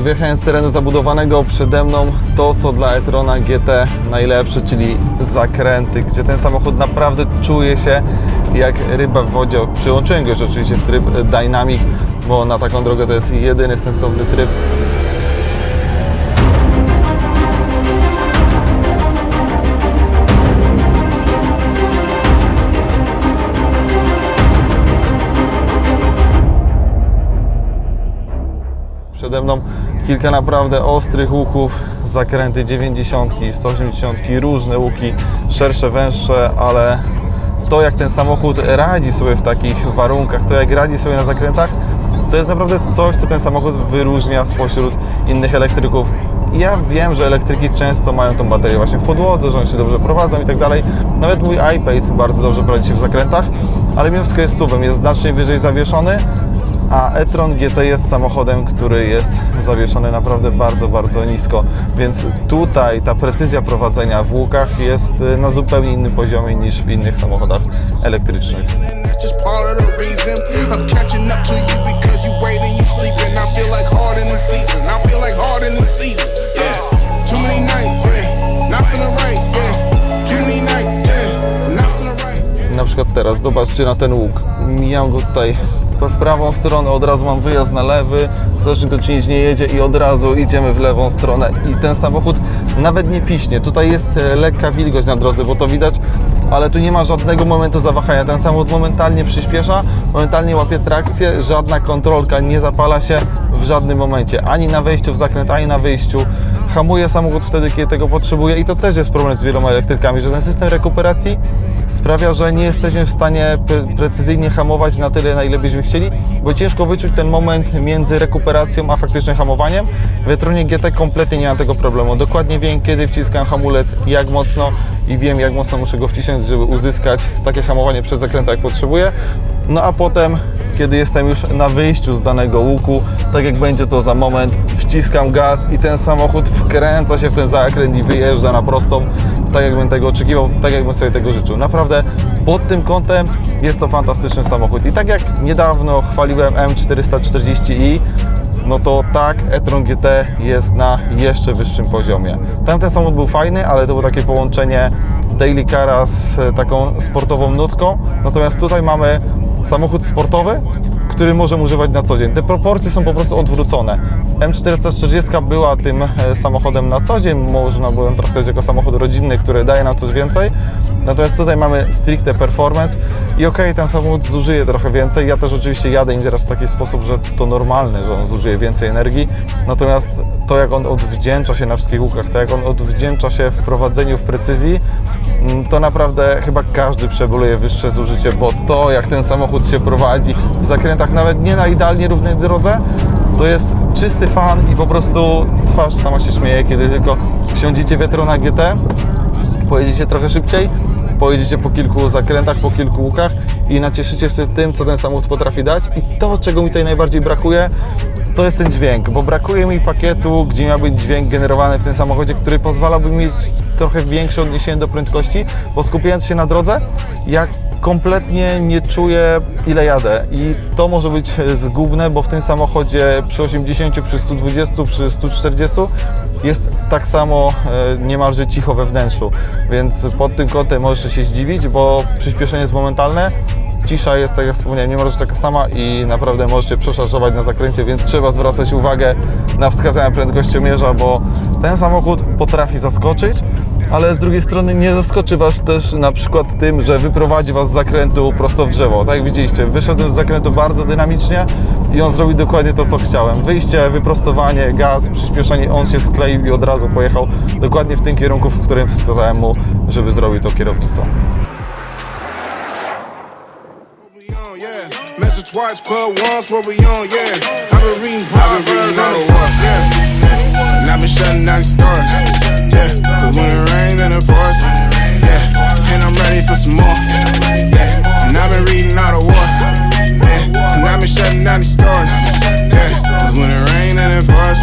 I wyjechałem z terenu zabudowanego przede mną to, co dla e-trona GT najlepsze, czyli zakręty, gdzie ten samochód naprawdę czuje się jak ryba w wodzie. Przyłączyłem go już oczywiście w tryb Dynamic, bo na taką drogę to jest jedyny sensowny tryb. Przede mną kilka naprawdę ostrych łuków, zakręty 90, 180, różne łuki, szersze, węższe, ale to jak ten samochód radzi sobie w takich warunkach, to jak radzi sobie na zakrętach, to jest naprawdę coś, co ten samochód wyróżnia spośród innych elektryków. Ja wiem, że elektryki często mają tą baterię właśnie w podłodze, że one się dobrze prowadzą i tak dalej. Nawet mój iPace bardzo dobrze prowadzi się w zakrętach, ale mimo wszystko jest suwem, jest znacznie wyżej zawieszony, a e-tron GT jest samochodem, który jest zawieszony naprawdę bardzo, bardzo nisko, więc tutaj ta precyzja prowadzenia w łukach jest y, na zupełnie innym poziomie niż w innych samochodach elektrycznych. Na przykład teraz, zobaczcie na ten łuk. Mijam go tutaj w prawą stronę, od razu mam wyjazd na lewy, coś go czynić nie jedzie i od razu idziemy w lewą stronę. I ten samochód nawet nie piśnie. Tutaj jest e, lekka wilgoć na drodze, bo to widać, ale tu nie ma żadnego momentu zawahania. Ten samochód momentalnie przyspiesza, momentalnie łapie trakcję, żadna kontrolka nie zapala się w żadnym momencie, ani na wejściu w zakręt, ani na wyjściu hamuje samochód wtedy, kiedy tego potrzebuje i to też jest problem z wieloma elektrykami, że ten system rekuperacji sprawia, że nie jesteśmy w stanie pre- precyzyjnie hamować na tyle, na ile byśmy chcieli, bo ciężko wyczuć ten moment między rekuperacją a faktycznym hamowaniem. W Etronie GT kompletnie nie mam tego problemu. Dokładnie wiem, kiedy wciskam hamulec, jak mocno i wiem, jak mocno muszę go wcisnąć, żeby uzyskać takie hamowanie przed zakrętem, jak potrzebuję. No a potem, kiedy jestem już na wyjściu z danego łuku, tak jak będzie to za moment, wciskam gaz i ten samochód wkręca się w ten zakręt i wyjeżdża na prostą, tak jakbym tego oczekiwał, tak jakbym sobie tego życzył. Naprawdę pod tym kątem jest to fantastyczny samochód. I tak jak niedawno chwaliłem M440i, no to tak, e-tron GT jest na jeszcze wyższym poziomie. Tamten samochód był fajny, ale to było takie połączenie daily cara z e, taką sportową nutką. Natomiast tutaj mamy samochód sportowy, który możemy używać na co dzień. Te proporcje są po prostu odwrócone. M440 była tym e, samochodem na co dzień, można było ją traktować jako samochód rodzinny, który daje nam coś więcej. Natomiast tutaj mamy stricte performance i okej, ten samochód zużyje trochę więcej. Ja też oczywiście jadę nieraz w taki sposób, że to normalne, że on zużyje więcej energii. Natomiast to, jak on odwdzięcza się na wszystkich łukach, to jak on odwdzięcza się w prowadzeniu, w precyzji, to naprawdę chyba każdy przebuluje wyższe zużycie, bo to, jak ten samochód się prowadzi w zakrętach, nawet nie na idealnie równej drodze, to jest czysty fan i po prostu twarz sama się śmieje, kiedy tylko wsiądziecie w Etrona GT, pojedziecie trochę szybciej, pojedziecie po kilku zakrętach, po kilku łukach i nacieszycie się tym, co ten samochód potrafi dać. I to, czego mi tutaj najbardziej brakuje, to jest ten dźwięk, bo brakuje mi pakietu, gdzie miał być dźwięk generowany w tym samochodzie, który pozwalałby mieć trochę większe odniesienie do prędkości, bo skupiając się na drodze, jak kompletnie nie czuję ile jadę. I to może być zgubne, bo w tym samochodzie przy 80, przy 120, przy 140 jest tak samo e, niemalże cicho we wnętrzu, więc pod tym kątem możecie się zdziwić, bo przyspieszenie jest momentalne, cisza jest, tak jak wspomniałem, niemalże taka sama i naprawdę możecie przeszarżować na zakręcie, więc trzeba zwracać uwagę na wskazania prędkościomierza, bo ten samochód potrafi zaskoczyć, ale z drugiej strony nie zaskoczy Was też na przykład tym, że wyprowadzi Was z zakrętu prosto w drzewo. Tak jak widzieliście, wyszedłem z zakrętu bardzo dynamicznie i on zrobił dokładnie to, co chciałem. Wyjście, wyprostowanie, gaz, przyspieszenie, on się skleił i od razu pojechał dokładnie w tym kierunku, w którym wskazałem mu, żeby zrobił to kierownicą. Twice, club once, what we on, yeah. I've been reading Proverbs on the walk, yeah. And I've been shutting down the stars, yeah. When it rains and it pours, yeah. And I'm ready for some more, yeah. And I've been reading all the war, yeah. And I've been shutting down the stars, yeah. Cause when it rains and it pours.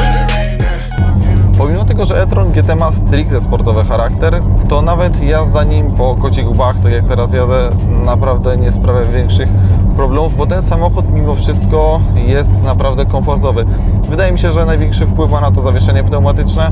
Pomimo tego, że e-tron GT ma stricte sportowy charakter, to nawet jazda nim po kocich łbach, tak jak teraz jadę, naprawdę nie sprawia większych problemów, bo ten samochód mimo wszystko jest naprawdę komfortowy. Wydaje mi się, że największy wpływ ma na to zawieszenie pneumatyczne,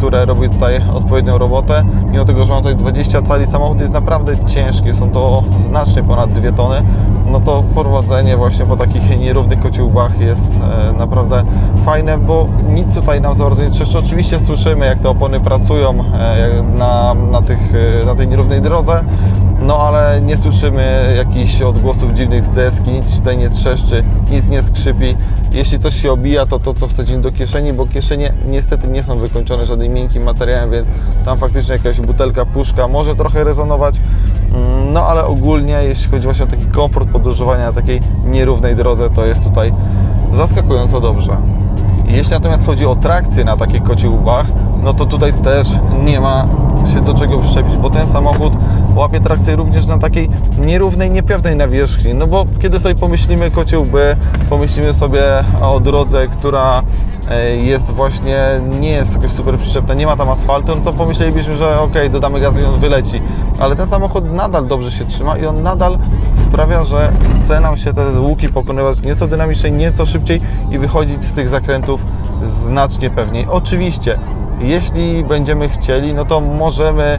które robi tutaj odpowiednią robotę. Mimo tego, że mam tutaj 20 cali, samochód jest naprawdę ciężki, są to znacznie ponad 2 tony, no to prowadzenie właśnie po takich nierównych kociołbach jest e, naprawdę fajne, bo nic tutaj nam za bardzo nie trzeszczy. Oczywiście słyszymy, jak te opony pracują e, na, na, tych, e, na tej nierównej drodze, no ale nie słyszymy jakichś odgłosów dziwnych z deski, nic tutaj nie trzeszczy, nic nie skrzypi. Jeśli coś się obija, to to, co wsadzimy do kieszeni, bo kieszenie niestety nie są wykończone żadnym miękkim materiałem, więc tam faktycznie jakaś butelka, puszka może trochę rezonować, Mm, no ale ogólnie, jeśli chodzi właśnie o taki komfort podróżowania na takiej nierównej drodze, to jest tutaj zaskakująco dobrze. Jeśli natomiast chodzi o trakcję na takich kociołbach, no to tutaj też nie ma się do czego przyczepić, bo ten samochód łapie trakcję również na takiej nierównej, niepewnej nawierzchni. No bo kiedy sobie pomyślimy kocioł B, pomyślimy sobie o drodze, która e, jest właśnie, nie jest jakoś super przyczepna, nie ma tam asfaltu, no to pomyślelibyśmy, że ok, dodamy gazu i on wyleci. Ale ten samochód nadal dobrze się trzyma i on nadal sprawia, że chce nam się te łuki pokonywać nieco dynamiczniej, nieco szybciej i wychodzić z tych zakrętów znacznie pewniej. Oczywiście, jeśli będziemy chcieli, no to możemy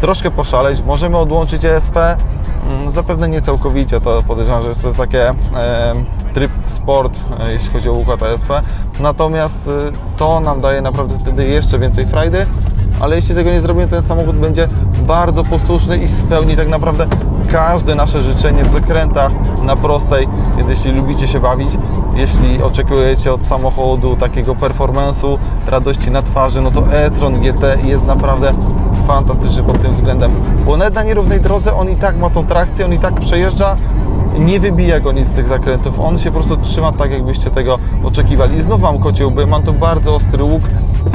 troszkę poszaleć, możemy odłączyć ESP, mm, zapewne nie całkowicie, to podejrzewam, że to jest takie e, tryb sport, e, jeśli chodzi o układ ESP, natomiast e, to nam daje naprawdę wtedy jeszcze więcej frajdy, ale jeśli tego nie zrobimy, ten samochód będzie bardzo posłuszny i spełni tak naprawdę każde nasze życzenie w zakrętach na prostej, więc jeśli lubicie się bawić, jeśli oczekujecie od samochodu takiego performance'u, radości na twarzy, no to e-tron GT jest naprawdę fantastyczny pod tym względem, bo nawet na nierównej drodze on i tak ma tą trakcję, on i tak przejeżdża, nie wybija go nic z tych zakrętów, on się po prostu trzyma tak, jakbyście tego oczekiwali. I znów mam kociołby, mam tu bardzo ostry łuk,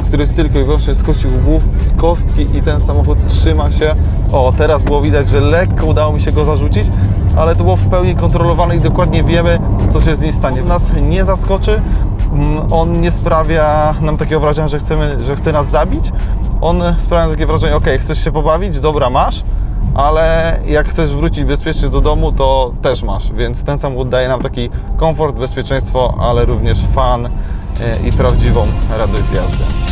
który jest tylko i wyłącznie z kości łbów, z kostki i ten samochód trzyma się. O, teraz było widać, że lekko udało mi się go zarzucić, ale to było w pełni kontrolowane i dokładnie wiemy, co się z nim stanie. Nas nie zaskoczy, mm, on nie sprawia nam takiego wrażenia, że, chcemy, że chce nas zabić. On sprawia takie wrażenie, ok, chcesz się pobawić, dobra, masz, ale jak chcesz wrócić bezpiecznie do domu, to też masz, więc ten samochód daje nam taki komfort, bezpieczeństwo, ale również fan e, i prawdziwą radość z jazdy.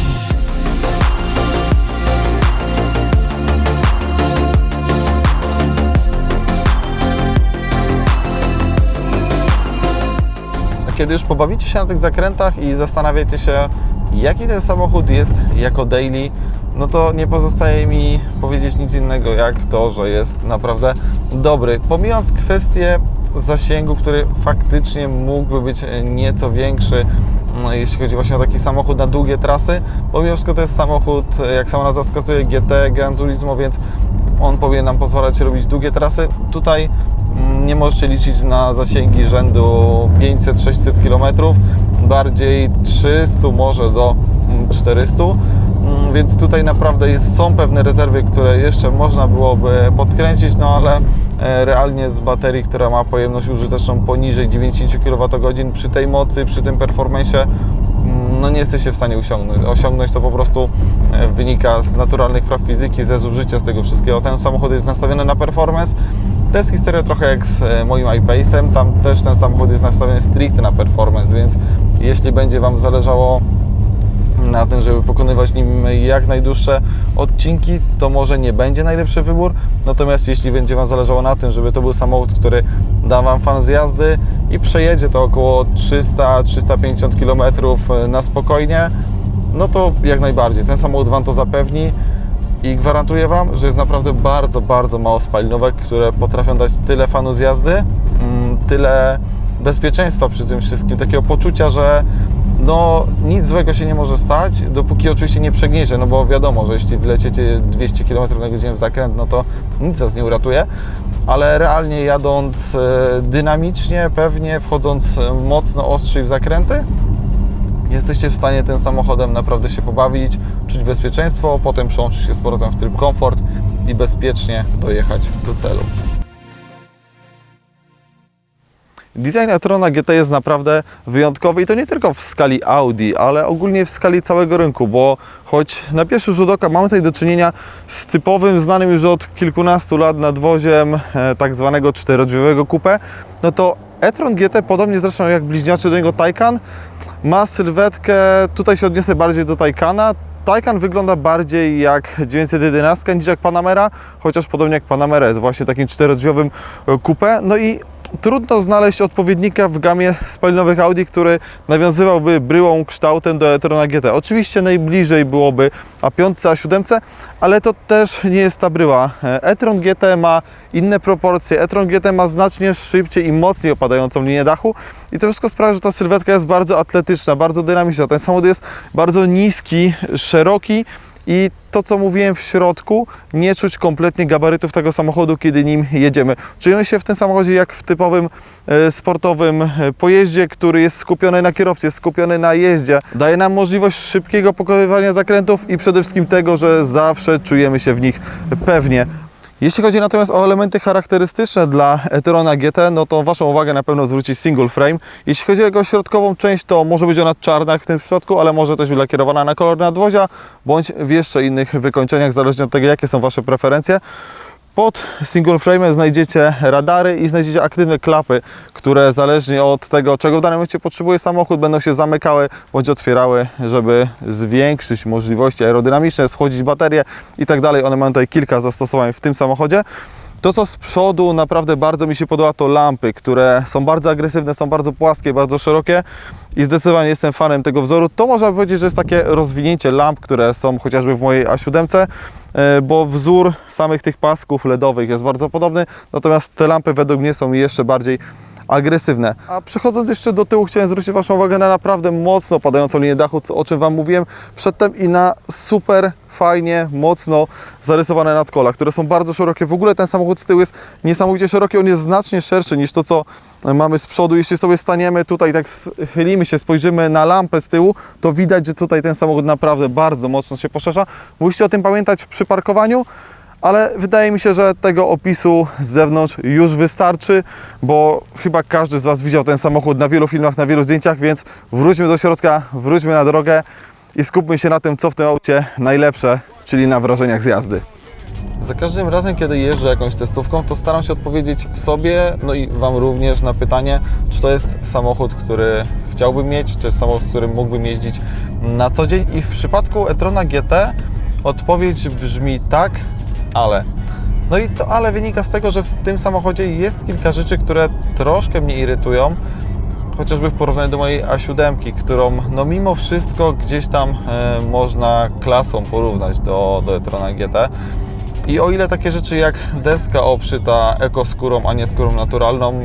Kiedy już pobawicie się na tych zakrętach i zastanawiacie się, jaki ten samochód jest jako daily, no to nie pozostaje mi powiedzieć nic innego, jak to, że jest naprawdę dobry. Pomijając kwestię zasięgu, który faktycznie mógłby być nieco większy, no, jeśli chodzi właśnie o taki samochód na długie trasy, bo mimo wszystko to jest samochód, jak sama nazwa wskazuje, GT, Gran Turismo, więc on powinien nam pozwalać robić długie trasy. Tutaj nie możecie liczyć na zasięgi rzędu 500-600 km, bardziej 300 może do mm, 400 Mm, więc tutaj naprawdę jest, są pewne rezerwy, które jeszcze można byłoby podkręcić, no ale e, realnie z baterii, która ma pojemność użyteczną poniżej 90 kWh, przy tej mocy, przy tym performance, mm, no nie jesteście w stanie osiągnąć. Osiągnąć to po prostu e, wynika z naturalnych praw fizyki, ze zużycia z tego wszystkiego. Ten samochód jest nastawiony na performance. To jest historia trochę jak z e, moim iPace'em, tam też ten samochód jest nastawiony stricte na performance, więc jeśli będzie Wam zależało na tym, żeby pokonywać nim jak najdłuższe odcinki, to może nie będzie najlepszy wybór. Natomiast jeśli będzie Wam zależało na tym, żeby to był samochód, który da Wam fan z jazdy i przejedzie to około 300-350 km na spokojnie, no to jak najbardziej. Ten samochód Wam to zapewni i gwarantuję Wam, że jest naprawdę bardzo, bardzo mało spalinówek, które potrafią dać tyle fanu z jazdy, mm, tyle bezpieczeństwa przy tym wszystkim, takiego poczucia, że no nic złego się nie może stać, dopóki oczywiście nie przegniecie, no bo wiadomo, że jeśli wleciecie 200 km na godzinę w zakręt, no to nic Was nie uratuje, ale realnie jadąc e, dynamicznie, pewnie wchodząc e, mocno ostrzej w zakręty, jesteście w stanie tym samochodem naprawdę się pobawić, czuć bezpieczeństwo, potem przełączyć się z powrotem w tryb komfort i bezpiecznie dojechać do celu. Design e-trona GT jest naprawdę wyjątkowy i to nie tylko w skali Audi, ale ogólnie w skali całego rynku, bo choć na pierwszy rzut oka mamy tutaj do czynienia z typowym, znanym już od kilkunastu lat nadwoziem e, tak zwanego czterodrzwiowego coupé, no to e-tron GT, podobnie zresztą jak bliźniaczy do niego Taycan, ma sylwetkę, tutaj się odniosę bardziej do Taycana, Taycan wygląda bardziej jak 911 niż jak Panamera, chociaż podobnie jak Panamera jest właśnie takim czterodrzwiowym e, coupé. No i trudno znaleźć odpowiednika w gamie spalinowych Audi, który nawiązywałby bryłą kształtem do e-trona GT. Oczywiście najbliżej byłoby A5, A7, ale to też nie jest ta bryła. E-tron GT ma inne proporcje, e-tron GT ma znacznie szybciej i mocniej opadającą linię dachu i to wszystko sprawia, że ta sylwetka jest bardzo atletyczna, bardzo dynamiczna. Ten samochód jest bardzo niski, szeroki i to, co mówiłem w środku, nie czuć kompletnie gabarytów tego samochodu, kiedy nim jedziemy. Czujemy się w tym samochodzie jak w typowym e, sportowym e, pojeździe, który jest skupiony na kierowcy, jest skupiony na jeździe. Daje nam możliwość szybkiego pokonywania zakrętów i przede wszystkim tego, że zawsze czujemy się w nich pewnie. Jeśli chodzi natomiast o elementy charakterystyczne dla e-trona GT, no to Waszą uwagę na pewno zwróci single frame. Jeśli chodzi o jego środkową część, to może być ona czarna jak w tym przypadku, ale może też być lakierowana na kolor nadwozia, bądź w jeszcze innych wykończeniach, zależnie od tego, jakie są Wasze preferencje. Pod single frame znajdziecie radary i znajdziecie aktywne klapy, które zależnie od tego, czego w danym momencie potrzebuje samochód, będą się zamykały bądź otwierały, żeby zwiększyć możliwości aerodynamiczne, schłodzić baterie i tak dalej. One mają tutaj kilka zastosowań w tym samochodzie. To, co z przodu naprawdę bardzo mi się podoba, to lampy, które są bardzo agresywne, są bardzo płaskie, bardzo szerokie i zdecydowanie jestem fanem tego wzoru. To można powiedzieć, że jest takie rozwinięcie lamp, które są chociażby w mojej A7, e, bo wzór samych tych pasków LEDowych jest bardzo podobny, natomiast te lampy według mnie są jeszcze bardziej agresywne. A przechodząc jeszcze do tyłu, chciałem zwrócić Waszą uwagę na naprawdę mocno padającą linię dachu, o czym Wam mówiłem przedtem i na super fajnie, mocno zarysowane nadkola, które są bardzo szerokie. W ogóle ten samochód z tyłu jest niesamowicie szeroki, on jest znacznie szerszy niż to, co mamy z przodu. Jeśli sobie staniemy tutaj, tak schylimy się, spojrzymy na lampę z tyłu, to widać, że tutaj ten samochód naprawdę bardzo mocno się poszerza. Musicie o tym pamiętać przy parkowaniu, ale wydaje mi się, że tego opisu z zewnątrz już wystarczy, bo chyba każdy z Was widział ten samochód na wielu filmach, na wielu zdjęciach, więc wróćmy do środka, wróćmy na drogę i skupmy się na tym, co w tym aucie najlepsze, czyli na wrażeniach z jazdy. Za każdym razem, kiedy jeżdżę jakąś testówką, to staram się odpowiedzieć sobie, no i Wam również na pytanie, czy to jest samochód, który chciałbym mieć, czy jest samochód, którym mógłbym jeździć na co dzień. I w przypadku e-trona GT odpowiedź brzmi tak, ale. No i to ale wynika z tego, że w tym samochodzie jest kilka rzeczy, które troszkę mnie irytują. Chociażby w porównaniu do mojej A7, którą no mimo wszystko gdzieś tam e, można klasą porównać do, do e-trona GT. I o ile takie rzeczy jak deska obszyta ekoskórą, a nie skórą naturalną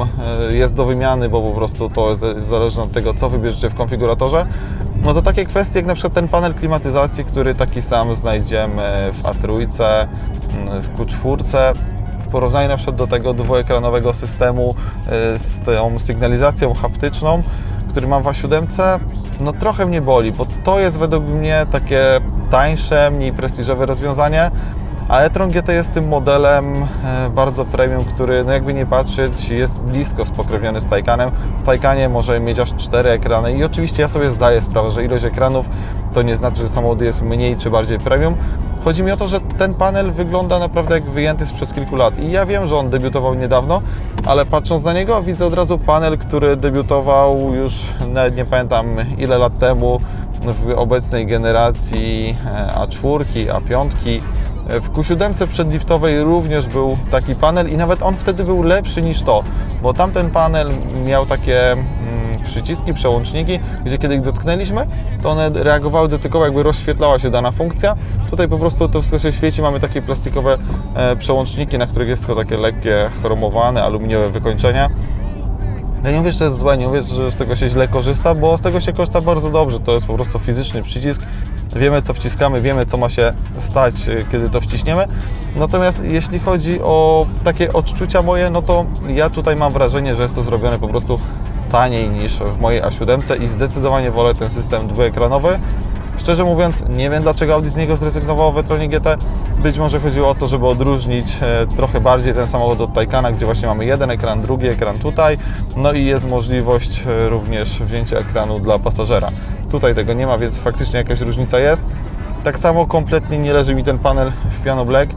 e, jest do wymiany, bo po prostu to jest zależne od tego, co wybierzecie w konfiguratorze, no to takie kwestie jak na przykład ten panel klimatyzacji, który taki sam znajdziemy w A3, mm, w Q4, w porównaniu na przykład do tego dwuekranowego systemu e, z tą sygnalizacją haptyczną, który mam w A7, no trochę mnie boli, bo to jest według mnie takie tańsze, mniej prestiżowe rozwiązanie, a e-tron GT jest tym modelem e, bardzo premium, który no jakby nie patrzeć jest blisko spokrewniony z Taycanem. W Taycanie może mieć aż 4 ekrany i oczywiście ja sobie zdaję sprawę, że ilość ekranów to nie znaczy, że samochód jest mniej czy bardziej premium. Chodzi mi o to, że ten panel wygląda naprawdę jak wyjęty sprzed kilku lat i ja wiem, że on debiutował niedawno, ale patrząc na niego widzę od razu panel, który debiutował już nawet nie pamiętam ile lat temu w obecnej generacji e, A4, A5, w Q7 przedliftowej również był taki panel i nawet on wtedy był lepszy niż to, bo tamten panel miał takie mm, przyciski, przełączniki, gdzie kiedy ich dotknęliśmy, to one reagowały dotykowo, jakby rozświetlała się dana funkcja. Tutaj po prostu to wszystko się świeci, mamy takie plastikowe e, przełączniki, na których jest tylko takie lekkie chromowane, aluminiowe wykończenia. Ja nie mówię, że to jest złe, nie mówię, że z tego się źle korzysta, bo z tego się korzysta bardzo dobrze. To jest po prostu fizyczny przycisk. Wiemy, co wciskamy, wiemy, co ma się stać, y, kiedy to wciśniemy. Natomiast jeśli chodzi o takie odczucia moje, no to ja tutaj mam wrażenie, że jest to zrobione po prostu taniej niż w mojej A7 i zdecydowanie wolę ten system dwuekranowy. Szczerze mówiąc, nie wiem dlaczego Audi z niego zrezygnowało w e-tronie GT. Być może chodziło o to, żeby odróżnić e, trochę bardziej ten samochód od Taycana, gdzie właśnie mamy jeden ekran, drugi ekran tutaj, no i jest możliwość e, również wzięcia ekranu dla pasażera. Tutaj tego nie ma, więc faktycznie jakaś różnica jest. Tak samo kompletnie nie leży mi ten panel w piano black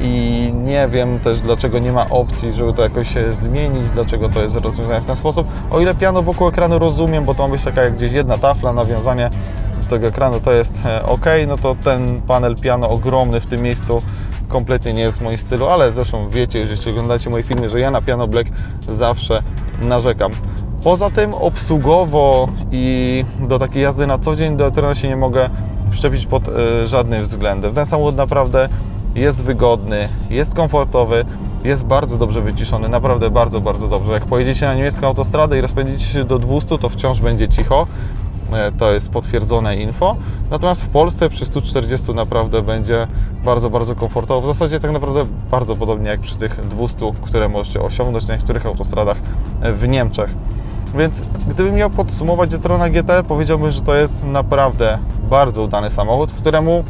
i nie wiem też dlaczego nie ma opcji, żeby to jakoś się zmienić, dlaczego to jest rozwiązane w ten sposób. O ile piano wokół ekranu rozumiem, bo to ma być taka jak gdzieś jedna tafla, nawiązanie tego ekranu to jest e, ok, no to ten panel piano ogromny w tym miejscu kompletnie nie jest w moim stylu, ale zresztą wiecie, już oglądacie moje filmy, że ja na piano black zawsze narzekam. Poza tym obsługowo i do takiej jazdy na co dzień do Eterna się nie mogę przyczepić pod e, żadnym względem. Ten samochód naprawdę jest wygodny, jest komfortowy, jest bardzo dobrze wyciszony, naprawdę bardzo, bardzo dobrze. Jak pojedziecie na niemiecką autostradę i rozpędzicie się do 200, to wciąż będzie cicho. E, To jest potwierdzone info. Natomiast w Polsce przy 140 naprawdę będzie bardzo, bardzo komfortowo. W zasadzie tak naprawdę bardzo podobnie jak przy tych 200, które możecie osiągnąć na niektórych autostradach w Niemczech. Więc gdybym miał podsumować e-trona GT, powiedziałbym, że to jest naprawdę bardzo udany samochód, któremu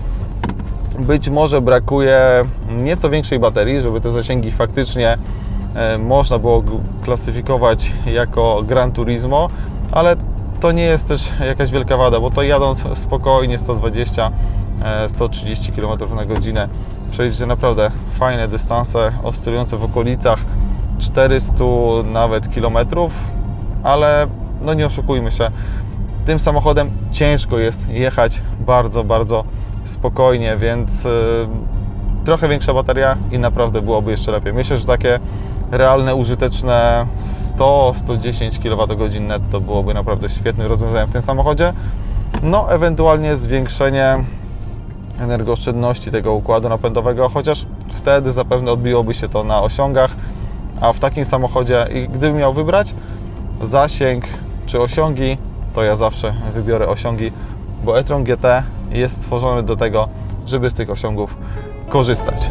być może brakuje nieco większej baterii, żeby te zasięgi faktycznie e, można było klasyfikować jako Gran Turismo, ale to nie jest też jakaś wielka wada, bo to jadąc spokojnie 120 e, 130 km na godzinę przejdziecie naprawdę fajne dystanse oscylujące w okolicach 400 nawet kilometrów, ale no nie oszukujmy się, tym samochodem ciężko jest jechać bardzo, bardzo spokojnie, więc y, trochę większa bateria i naprawdę byłoby jeszcze lepiej. Myślę, że takie realne, użyteczne 100-110 kWh netto byłoby naprawdę świetnym rozwiązaniem w tym samochodzie. No, ewentualnie zwiększenie energooszczędności tego układu napędowego, chociaż wtedy zapewne odbiłoby się to na osiągach, a w takim samochodzie, i gdybym miał wybrać zasięg czy osiągi, to ja zawsze wybiorę osiągi, bo etron GT jest stworzony do tego, żeby z tych osiągów korzystać.